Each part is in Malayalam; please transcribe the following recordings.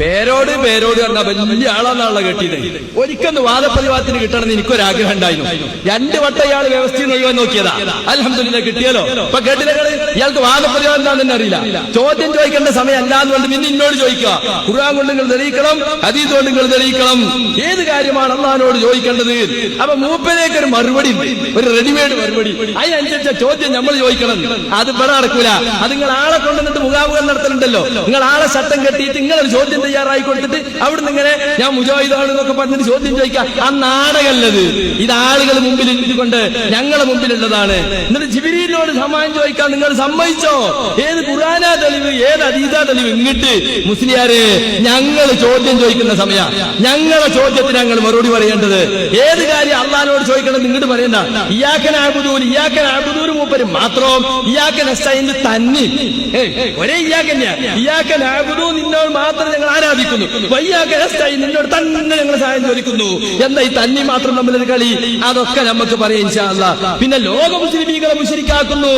പേരോട് പേരോട് പറഞ്ഞ വലിയ ആളാന്നാളെ കെട്ടിയത് ഒരിക്കലും വാദപ്രതിവാദത്തിന് കിട്ടണമെന്ന് എനിക്കൊരാഗ്രഹം ഉണ്ടായിരുന്നു. രണ്ട് വട്ടം ഇയാൾ വ്യവസ്ഥയിൽ ഒഴിവാൻ നോക്കിയതാ. അലഹമില്ല കിട്ടിയല്ലോ. ഇപ്പൊ കേട്ടില്ല ഇയാൾക്ക് വാദപ്രതിവാദം എന്താണെന്ന് തന്നെ അറിയില്ല. ചോദ്യം ചോദിക്കേണ്ട സമയം അല്ലാന്ന് കൊണ്ട് പിന്നെ ഇന്നോട് ചോദിക്കുക. ഖുർആൻ കൊണ്ട് നിങ്ങൾ തെളിയിക്കണം അതീത് കൊണ്ട് നിങ്ങൾ തെളിയിക്കണം. ഏത് കാര്യമാണ് അള്ളഹാനോട് ചോദിക്കേണ്ടത്? അപ്പൊ മൂപ്പനേക്ക് ഒരു മറുപടി. ഒരു റെഡിമെയ്ഡ് മറുപടി. അതിനനുസരിച്ച ചോദ്യം നമ്മൾ ചോദിക്കണം. അത് ഇവിടെ നടക്കൂല. അത് നിങ്ങൾ ആളെ കൊണ്ടുവന്നിട്ട് മുഖാമുഖം നടത്തലുണ്ടല്ലോ. നിങ്ങൾ ആളെ ശട്ടം കെട്ടിയിട്ട് നിങ്ങളൊരു ചോദ്യം തയ്യാറായി കൊടുത്തിട്ട് അവിടുന്ന് ഇങ്ങനെ ഞാൻ മുജാഹിദാണ് എന്നൊക്കെ പറഞ്ഞിട്ട് ചോദ്യം ചോദിക്കാം ആ നാടകല്ലത്. ഇത് ആളുകൾ മുമ്പിൽ ഇരുന്നുകൊണ്ട് ഞങ്ങളെ മുമ്പിലുള്ളതാണ്. എന്നിട്ട് ജിബിരിയിലോട് സമ്മാനം ചോദിക്കാൻ നിങ്ങൾ സമ്മതിച്ചോ? ഏത് ഖുറാനാ തെളിവ് ഏത് അതീതാ തെളിവ്? ഇങ്ങിട്ട്. മുസ്ലിയാര് ഞങ്ങൾ ചോദ്യം ചോദിക്കുന്ന സമയ. ഞങ്ങളെ ചോദ്യത്തിന് ഞങ്ങൾ മറുപടി പറയേണ്ടത്. ഏത് കാര്യം അള്ളഹാനോട് ചോദിക്കണം നിങ്ങോട്ട് പറയണ്ട ഇയാക്കൻ ആബുദൂർ മൂപ്പര് മാത്രം ഇയാക്കൻ എസ്ഐന് തന്നെ. ഒരേ ഇയാക്കന്യാ. ഇയാക്കൻ നിന്നോട് മാത്രം ഞങ്ങൾ ആരാധിക്കുന്നു. വയ്യാക്കൻ എസ്ഐ നിന്നോട് തന്നെ ഞങ്ങൾ സഹായം ചോദിക്കുന്നു. എന്താ ഈ തന്നി മാത്രം തമ്മിലൊരു കളി? അതൊക്കെ നമുക്ക് പറയാം ഇൻഷാ അല്ലാ. പിന്നെ ലോക മുസ്ലിമീകളെ മുശരിക്കാക്കുന്നു.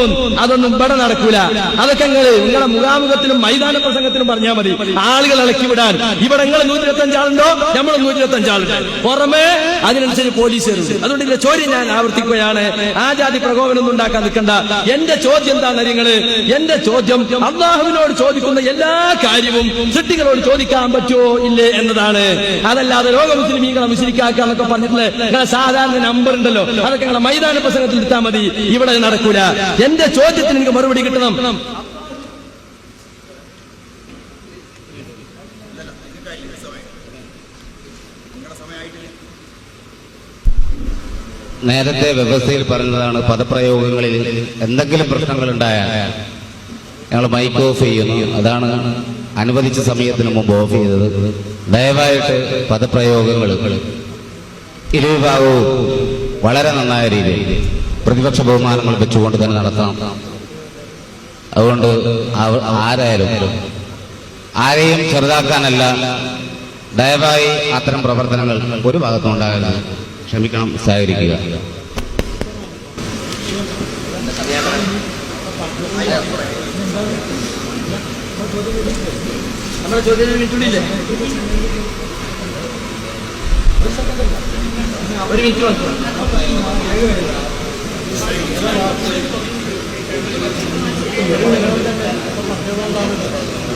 അതൊന്നും ഇവിടെ നടക്കൂല. അതൊക്കെ നിങ്ങൾ നിങ്ങളുടെ മുഖാമുഖത്തിലും മൈതാന പ്രസംഗത്തിലും പറഞ്ഞാൽ മതി. ആളുകൾ ഇളക്കി വിടാൻ. ഇവിടെ നിങ്ങൾ നൂറ്റി ഇരുപത്തി അഞ്ചാളുണ്ടോ നമ്മൾ നൂറ്റി ഇരുപത്തി അഞ്ചാളുണ്ട് പുറമെ അതിനനുസരിച്ച് പോലീസുകാരുണ്ട്. അതുകൊണ്ട് ഇതിന്റെ ചോദ്യം ഞാൻ ആവർത്തിക്കുകയാണ്. ആ ജാതി പ്രകോപനം ഉണ്ടാക്കാൻ നിൽക്കണ്ട. എന്റെ ചോദ്യം എന്താ നിങ്ങൾ? എന്റെ ചോദ്യം അള്ളാഹുവിനോട് ചോദിക്കുന്ന എല്ലാ കാര്യവും സൃഷ്ടികളോട് ചോദിക്കാൻ പറ്റുമോ? ഇല്ലേ എന്നതാണ്. അതല്ലാതെ ലോക മുസ്ലിമീങ്ങളെ മുസ്ലിക്കാക്കുക എന്നൊക്കെ പറഞ്ഞിട്ടുള്ള സാധാരണ നമ്പർ ഉണ്ടല്ലോ. അതൊക്കെ നിങ്ങളെ മൈതാന പ്രസംഗത്തിൽ എടുത്താൽ മതി. ഇവിടെ നടക്കൂല. എന്റെ ചോദ്യത്തിന് എനിക്ക് മറുപടി കിട്ടണം. നേരത്തെ വ്യവസ്ഥയിൽ പറഞ്ഞതാണ് പദപ്രയോഗങ്ങളിൽ എന്തെങ്കിലും പ്രശ്നങ്ങൾ ഉണ്ടായാൽ ഞങ്ങൾ മൈക്ക് ഓഫ് ചെയ്യുന്നു. അതാണ് അനുവദിച്ച സമയത്തിന് മുമ്പ് ഓഫ് ചെയ്തത്. ദയവായിട്ട് പദപ്രയോഗങ്ങൾ ഇരുവിഭാഗവും വളരെ നന്നായ രീതിയിൽ പ്രതിപക്ഷ ബഹുമാനങ്ങൾ വെച്ചുകൊണ്ട് തന്നെ നടത്താം. അതുകൊണ്ട് ആരായാലും ആരെയും ചെറുതാക്കാനല്ല ദയവായി അത്തരം പ്രവർത്തനങ്ങൾ ഒരു ഭാഗത്തും ഉണ്ടാകരുത്. ക്ഷമിക്കണം സഹകരിക്കുക. നമ്മുടെ ചോദ്യം മിനിറ്റുള്ളില്ലേ ഒരു മിനിറ്റ് മാത്രം.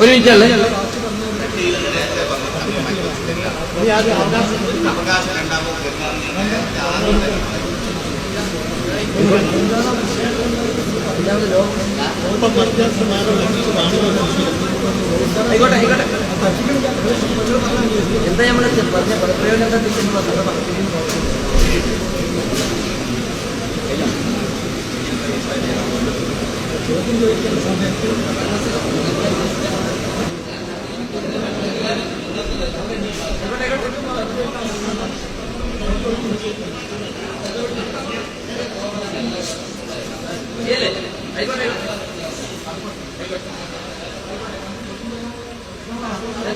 ഒരു മിനിറ്റ് അല്ലേ? ആയിക്കോട്ടെ ആയിക്കോട്ടെ. എന്താ നമ്മൾ പറഞ്ഞ പദപ്രയോഗം എന്താ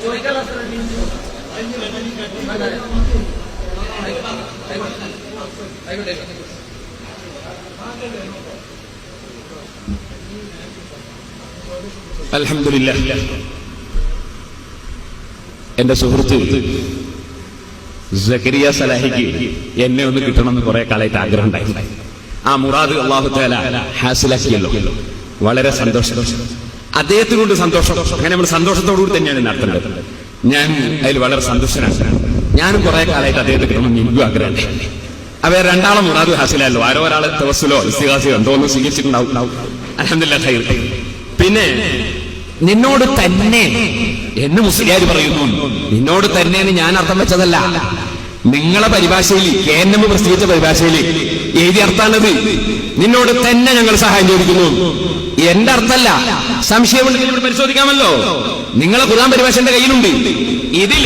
തിരിച്ചെന്ന് അൽഹംദുലില്ലാ എന്റെ സുഹൃത്ത് സക്കരിയ സലാഹിക്ക് എന്നെ ഒന്ന് കിട്ടണമെന്ന് കുറെ കാലമായിട്ട് ആഗ്രഹം ഉണ്ടായിരുന്നു ആ മുറാദ് അള്ളാഹു തആല ഹാസിലാക്കിയല്ലോ. വളരെ സന്തോഷം. അദ്ദേഹത്തിനുണ്ട് സന്തോഷം. അങ്ങനെ നമ്മൾ സന്തോഷത്തോടുകൂടി തന്നെയാണ് നടത്തുന്നത് ഞാൻ അതിൽ വളരെ സന്തുഷ്ടനാണ്. ഞാനും കുറെ കാലമായിട്ട് അദ്ദേഹത്തെ കിട്ടണമെന്ന് എനിക്കും ആഗ്രഹമുണ്ട്. അവ രണ്ടാളെ മുറാദ് ഹാസിലല്ലോ ആരോ ഒരാളെ തവസ്സിലോ ഇസ്തിഹാസിയോ എന്തോ ഒന്നും സ്വീകരിച്ചിട്ടുണ്ടാവും. പിന്നെ നിന്നോട് തന്നെ എന്ന് മുസ്ലിയാർ പറയുന്നു. നിന്നോട് തന്നെ എന്ന് ഞാൻ അർത്ഥം വെച്ചതല്ല. നിങ്ങളെ പരിഭാഷയിൽ കെ എൻ എം പ്രസിദ്ധീകരിച്ച പരിഭാഷയിൽ എഴുതി അർത്ഥാണത് നിന്നോട് തന്നെ ഞങ്ങൾ സഹായം ചോദിക്കുന്നു. എന്റെ അർത്ഥമല്ല. സംശയമുണ്ടെങ്കിൽ പരിശോധിക്കാമല്ലോ. നിങ്ങളെ ഖുർആൻ പരിഭാഷ എന്റെ കയ്യിലുണ്ട്. ഇതിൽ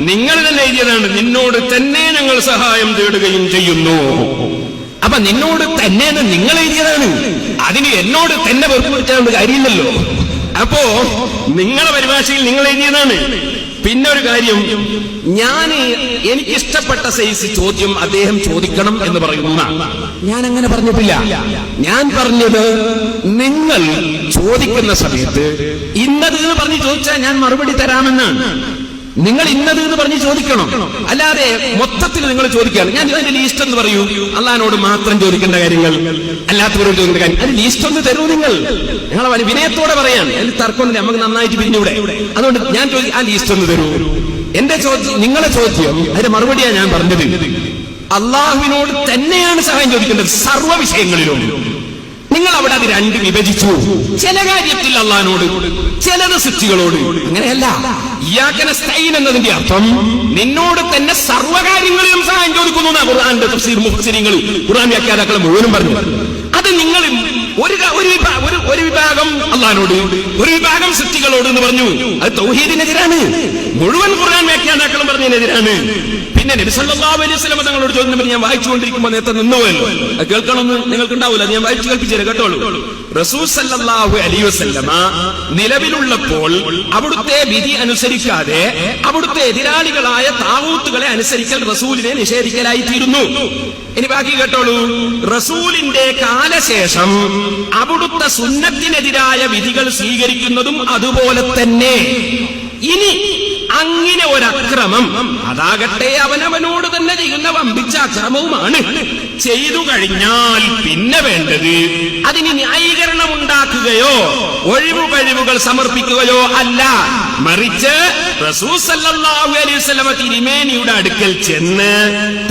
നിങ്ങൾ തന്നെ എഴുതിയതാണ് നിന്നോട് തന്നെ ഞങ്ങൾ സഹായം തേടുകയും ചെയ്യുന്നു. അപ്പൊ നിന്നോട് തന്നെ നിങ്ങൾ എഴുതിയതാണ്. അതിന് എന്നോട് തന്നെ വെറുപ്പിച്ചാണ്ട് കാര്യമില്ലല്ലോ. അപ്പോ നിങ്ങളെ പരിഭാഷയിൽ നിങ്ങൾ എഴുതിയതാണ്. പിന്നെ ഒരു കാര്യം ഞാൻ എനിക്കിഷ്ടപ്പെട്ട സൈസ് ചോദ്യം അദ്ദേഹം ചോദിക്കണം എന്ന് പറയുന്ന ഞാൻ അങ്ങനെ പറഞ്ഞിട്ടില്ല. ഞാൻ പറഞ്ഞത് നിങ്ങൾ ചോദിക്കുന്ന സമയത്ത് ഇന്നത് എന്ന് പറഞ്ഞ് ചോദിച്ചാൽ ഞാൻ മറുപടി തരാമെന്നാണ് നിങ്ങൾ ഇന്നത് എന്ന് പറഞ്ഞ് ചോദിക്കണം. അല്ലാതെ മൊത്തത്തിൽ നിങ്ങൾ ചോദിക്കുകയാണ്. ഞാൻ അതിന്റെ ലീസ്റ്റ് എന്ന് പറയൂ. അള്ളഹാനോട് മാത്രം ചോദിക്കേണ്ട കാര്യങ്ങൾ. അല്ലാത്തവരോട് ചോദിക്കേണ്ട കാര്യം. അതിന് ലീസ്റ്റ് ഒന്ന് തരൂ നിങ്ങൾ. ഞങ്ങൾ വിനയത്തോടെ പറയാൻ. അതിൽ തർക്കമൊന്നുമില്ല. നമുക്ക് നന്നായിട്ട് പിരിഞ്ഞൂടെ. അതുകൊണ്ട് ഞാൻ ചോദിക്കും ആ ലീസ്റ്റ് ഒന്ന് തരൂ. എന്റെ ചോദ്യം നിങ്ങളെ ചോദ്യം. അതിന്റെ മറുപടിയാ ഞാൻ പറഞ്ഞത്. അള്ളാഹുവിനോട് തന്നെയാണ് സഹായം ചോദിക്കേണ്ടത് സർവ വിഷയങ്ങളിലും. നിങ്ങൾ അവിടെ അത് രണ്ട് വിഭജിച്ചു. ചില കാര്യത്തിൽ അള്ളഹാനോട് ചിലത് സൃഷ്ടികളോട്. അങ്ങനെയല്ല. ഇയാക്കന സ്റ്റൈൻ എന്നതിന്റെ അർത്ഥം നിന്നോട് തന്നെ സർവകാര്യങ്ങളിലും സഹായം ചോദിക്കുന്നു ഖുർആന്റെ തഫ്സീർ മുഫ്സിരിങ്ങൾ ഖുർആൻ വ്യാഖ്യാതാക്കളെ മുഴുവനും പറഞ്ഞു. അത് നിങ്ങൾ ഒരു ഒരു ഒരു ഒരു വിഭാഗം അള്ളഹാനോട് ഒരു വിഭാഗം സൃഷ്ടികളോട് എന്ന് പറഞ്ഞു. അത് തൗഹീദിനെതിരാണ്. മുഴുവൻ ഖുർആൻ വ്യാഖ്യാതാക്കളും പറഞ്ഞതിനെതിരാണ്. പിന്നെ നബി സല്ലല്ലാഹു അലൈഹി വസല്ലം തങ്ങളോട് ചോദിച്ചു ഞാൻ വായിച്ചുകൊണ്ടിരിക്കുമ്പോൾ നേരത്തെ നിന്നുപോയല്ലോ അത് കേൾക്കണമെന്ന് നിങ്ങൾക്ക് ഉണ്ടാവില്ല ഞാൻ വായിച്ചു കേൾപ്പിച്ചു കേട്ടോളൂ. വസല്ലമ നിലവിലുള്ളപ്പോൾ അവിടുത്തെ വിധി അനുസരിക്കാതെ അവിടുത്തെ എതിരാളികളായ താവൂത്തുകളെ അനുസരിക്കൽ റസൂലിനെ നിഷേധിക്കലായി തീരുന്നു ഇനി ബാക്കി കേട്ടോളൂ. റസൂലിന്റെ കാലശേഷം അവിടുത്തെ സുന്നത്തിനെതിരായ വിധികൾ സ്വീകരിക്കുന്നതും അതുപോലെ തന്നെ. ഇനി അങ്ങനെ ഒരക്രമം അതാകട്ടെ അവനവനോട് തന്നെ ചെയ്യുന്ന വമ്പിച്ച അക്രമവുമാണ് ചെയ്തു കഴിഞ്ഞാൽ പിന്നെ വേണ്ടത് അതിന് ന്യായീകരണം ഉണ്ടാക്കുകയോ ഒഴിവു കഴിവുകൾ സമർപ്പിക്കുകയോ അല്ല. മറിച്ച് തിരുമേനിയുടെ അടുക്കൽ ചെന്ന്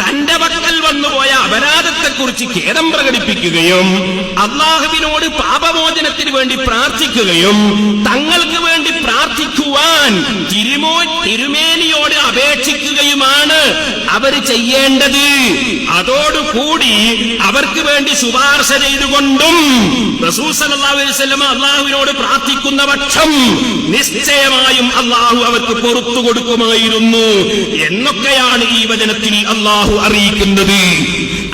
തന്റെ പക്കൽ വന്നുപോയ അപരാധത്തെക്കുറിച്ച് ഖേദം പ്രകടിപ്പിക്കുകയും അള്ളാഹുവിനോട് പാപമോചനത്തിന് വേണ്ടി പ്രാർത്ഥിക്കുകയും തങ്ങൾക്ക് പ്രാർത്ഥിക്കുവാൻ തിരുമോ തിരുമേനിയോട് അപേക്ഷിക്കുകയുമാണ് അവർ ചെയ്യേണ്ടത്. അതോടുകൂടി അവർക്ക് വേണ്ടി ശുപാർശ ചെയ്തുകൊണ്ടും അള്ളാഹുവിനോട് പ്രാർത്ഥിക്കുന്ന പക്ഷം നിശ്ചയമായും അള്ളാഹു അവർക്ക് പുറത്തു കൊടുക്കുമായിരുന്നു എന്നൊക്കെയാണ് ഈ വചനത്തിൽ അള്ളാഹു അറിയിക്കുന്നത്.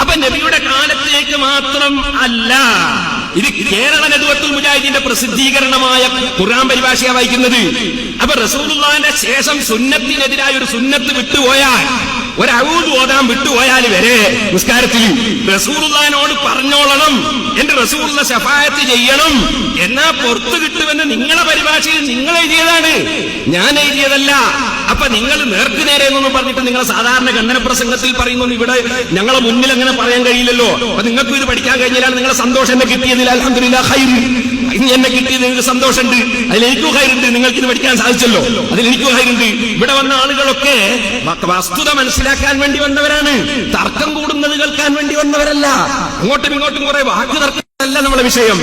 അപ്പൊ നബിയുടെ കാലത്തേക്ക് മാത്രം അല്ല ഇത് കേരള നെതുവത്തുൽ മുജാഹിദിന്റെ പ്രസിദ്ധീകരണമായ ഖുർആൻ പരിഭാഷയാണ് വായിക്കുന്നത്. അപ്പൊ റസൂലുള്ളാന്റെ ശേഷം സുന്നത്തിനെതിരായ ഒരു സുന്നത്ത് വിട്ടുപോയാൽ ഒരു ഔദ് ഓതാൻ വിട്ടുപോയാൽ വരെ നിസ്കാരത്തിൽ റസൂലുള്ളാനോട് പറഞ്ഞോളണം. എന്റെ റസൂറുള്ള ശഫായത്ത് ചെയ്യണം. എന്നാ പുറത്തു കിട്ടുമെന്ന് നിങ്ങളെ പരിഭാഷയിൽ നിങ്ങൾ എഴുതിയതാണ്. ഞാൻ എഴുതിയതല്ല. അപ്പൊ നിങ്ങൾ നേർക്ക് നേരെ എന്നൊന്നും പറഞ്ഞിട്ട് നിങ്ങൾ സാധാരണ ഖണ്ഡന പ്രസംഗത്തിൽ പറയുന്നു ഇവിടെ ഞങ്ങളെ മുന്നിൽ അങ്ങനെ പറയാൻ കഴിയില്ലല്ലോ. അപ്പൊ നിങ്ങൾക്ക് ഇത് പഠിക്കാൻ കഴിഞ്ഞാലാണ് നിങ്ങളെ സന്തോഷം എന്നെ കിട്ടിയതിൽ അലഹമില്ല ഹൈർ ഇനി എന്നെ കിട്ടിയത് നിങ്ങൾക്ക് സന്തോഷമുണ്ട്. അതിൽ എനിക്കും ഹൈറുണ്ട് നിങ്ങൾക്ക് ഇത് പഠിക്കാൻ സാധിച്ചല്ലോ. അതിൽ എനിക്കും ഹൈറുണ്ട് ഇവിടെ വന്ന ആളുകളൊക്കെ വസ്തുത വസ്തുത മനസ്സിലാക്കാൻ വേണ്ടി വന്നവരാണ്. തർക്കം കൂടുന്നത് കേൾക്കാൻ വേണ്ടി വന്നവരല്ല. അങ്ങോട്ടും ഇങ്ങോട്ടും കുറെ വാക്ക് തർക്കമല്ല നമ്മുടെ വിഷയം.